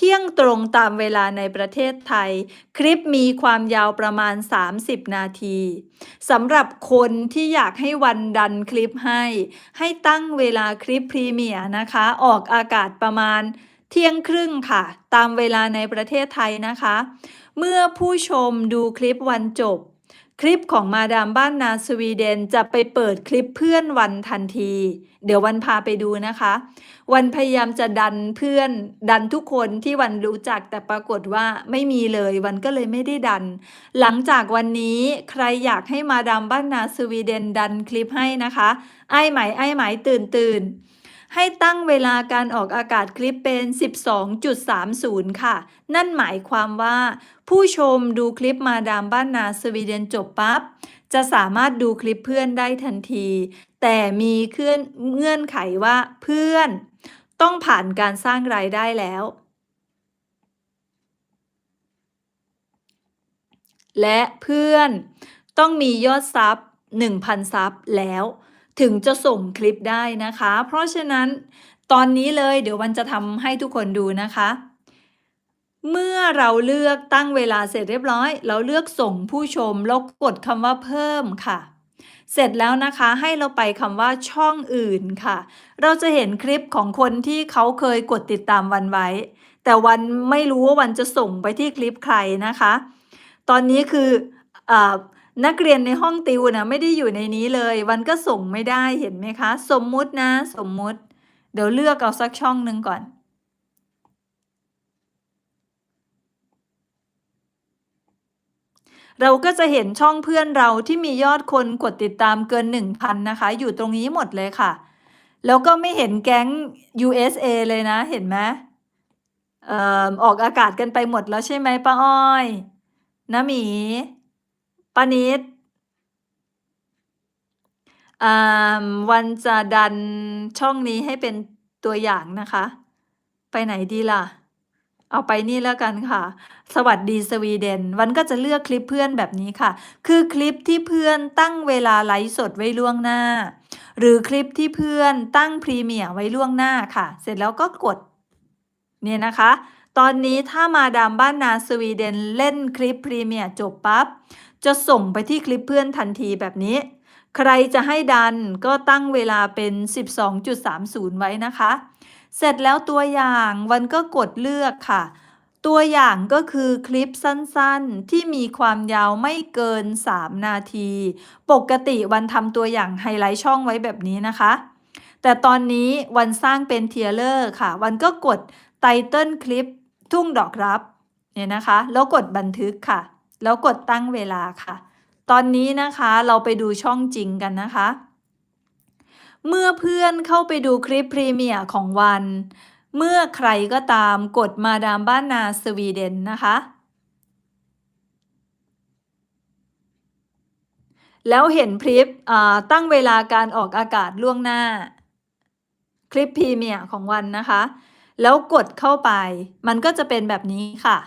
เที่ยงตรงตามเวลาในประเทศไทย คลิปมีความยาวประมาณ 30 นาทีสำหรับคนที่อยากให้วันดันคลิปให้ ให้ตั้งเวลาคลิปพรีเมียร์นะคะ ออกอากาศประมาณเที่ยงครึ่งค่ะ ตามเวลาในประเทศไทยนะคะ เมื่อผู้ชมดูคลิปวันจบ คลิปของมาดามบ้านนาสวีเดนจะไปเปิดคลิปเพื่อนวันทันที เดี๋ยววันพาไปดูนะคะ วันพยายามจะดันเพื่อนดันทุกคนที่วันรู้จักแต่ปรากฏว่าไม่มีเลยวันก็เลยไม่ได้ดัน หลังจากวันนี้ใครอยากให้มาดามบ้านนาสวีเดนดันคลิปให้นะคะ ไอ้ไหมไอ้ไหมตื่นตื่น ให้ตั้งเวลาการออกอากาศคลิปเป็น 12.30 ค่ะ นั่นหมายความว่า ผู้ชมดูคลิปมาดามบ้านนาสวีเดนจบปั๊บ จะสามารถดูคลิปเพื่อนได้ทันที แต่มีเคลื่อนเงื่อนไขว่าเพื่อน ต้องผ่านการสร้างรายได้แล้ว และเพื่อนต้องมียอดซับ1,000 ซับแล้ว ถึงจะส่งคลิปได้นะคะ เพราะฉะนั้นตอนนี้เลยเดี๋ยววันจะทำให้ทุกคนดูนะคะ เมื่อเราเลือกตั้งเวลาเสร็จเรียบร้อย เราเลือกส่งผู้ชมแล้วกดคำว่าเพิ่มค่ะ เสร็จแล้วนะคะให้เราไปคำว่าช่องอื่นค่ะ เราจะเห็นคลิปของคนที่เขาเคยกดติดตามวันไว้ แต่วันไม่รู้ว่าวันจะส่งไปที่คลิปใครนะคะ ตอนนี้คือ อานักเรียนในห้องติวนะไม่ได้อยู่ในนี้เลย วันก็ส่งไม่ได้เห็นไหมคะ สมมุตินะ สมมุติ เดี๋ยวเลือกเอาสักช่องหนึ่งก่อนเราก็จะเห็นช่องเพื่อนเราที่มียอดคนกดติดตามเกิน 1,000 นะคะ อยู่ตรงนี้หมดเลยค่ะ แล้วก็ไม่เห็นแก๊ง USA เลยนะ เห็นไหมออออกอากาศกันไปหมดแล้วใช่ไหมป้าอ้อยนะหมี ป้านิดอ่าวันจะดันช่องนี้ให้เป็นตัวอย่างนะคะ ไปไหนดีล่ะ เอาไปนี่แล้วกันค่ะ สวัสดีสวีเดน วันก็จะเลือกคลิปเพื่อนแบบนี้ค่ะ คือคลิปที่เพื่อนตั้งเวลาไลฟ์สดไว้ล่วงหน้า หรือคลิปที่เพื่อนตั้งพรีเมียร์ไว้ล่วงหน้าค่ะ เสร็จแล้วก็กด เนี่ยนะคะ ตอนนี้ถ้ามาดามบ้านนาสวีเดนเล่นคลิปพรีเมียร์จบปั๊บจะส่งไปที่คลิปเพื่อนทันทีแบบนี้ ใครจะให้ดันก็ตั้งเวลาเป็น 12.30 ไว้นะคะ เสร็จแล้วตัวอย่างวันก็กดเลือกค่ะ ตัวอย่างก็คือคลิปสั้นๆ ที่มีความยาวไม่เกิน 3 นาที ปกติวันทำตัวอย่างไฮไลท์ช่องไว้แบบนี้นะคะ แต่ตอนนี้วันสร้างเป็นเทียเลอร์ค่ะ วันก็กดไตเติลคลิป ทุ่งดอกรับเนี่ยนะคะ แล้วกดบันทึกค่ะ แล้วกดตั้งเวลาค่ะ ตอนนี้นะคะเราไปดูช่องจริงกันนะคะ เมื่อเพื่อนเข้าไปดูคลิปพรีเมียร์ของวัน เมื่อใครก็ตามกดมาดามบ้านนาสวีเดนนะคะแล้วเห็นคลิปอ่าตั้งเวลาการออกอากาศล่วงหน้า คลิปพรีเมียร์ของวันนะคะ แล้วกดเข้าไป มันก็จะเป็นแบบนี้ค่ะ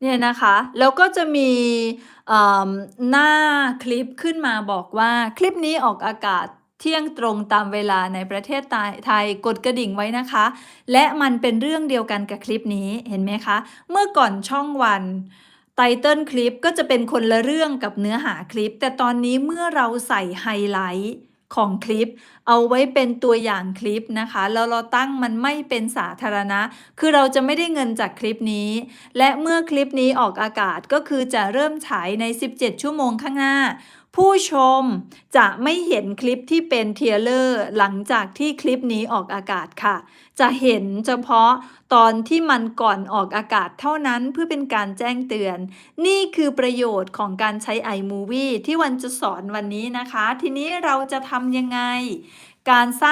เนี่ยนะคะ แล้วก็จะมีหน้าคลิปขึ้นมาบอกว่าคลิปนี้ออกอากาศเที่ยงตรงตามเวลาในประเทศไทยไทยกดกระดิ่งไว้นะคะ และมันเป็นเรื่องเดียวกันกับคลิปนี้เห็นไหมคะ เมื่อก่อนช่องวันไตเติลคลิปก็จะเป็นคนละเรื่องกับเนื้อหาคลิป แต่ตอนนี้เมื่อเราใส่ไฮไลท์ ของคลิป เอาไว้เป็นตัวอย่างคลิปนะคะแล้วเราตั้งมันไม่เป็นสาธารณะ คือเราจะไม่ได้เงินจากคลิปนี้ และเมื่อคลิปนี้ออกอากาศก็คือจะเริ่มฉายใน 17 ชั่วโมงข้างหน้า ผู้ชมจะไม่เห็นคลิปที่เป็นเทเลอร์หลังจากที่คลิปนี้ออกอากาศค่ะ จะเห็นเฉพาะตอนที่มันก่อนออกอากาศเท่านั้นเพื่อเป็นการแจ้งเตือน นี่คือประโยชน์ของการใช้ iMovie ที่วันจะสอนวันนี้นะคะ ทีนี้เราจะทำยังไง การสร้าง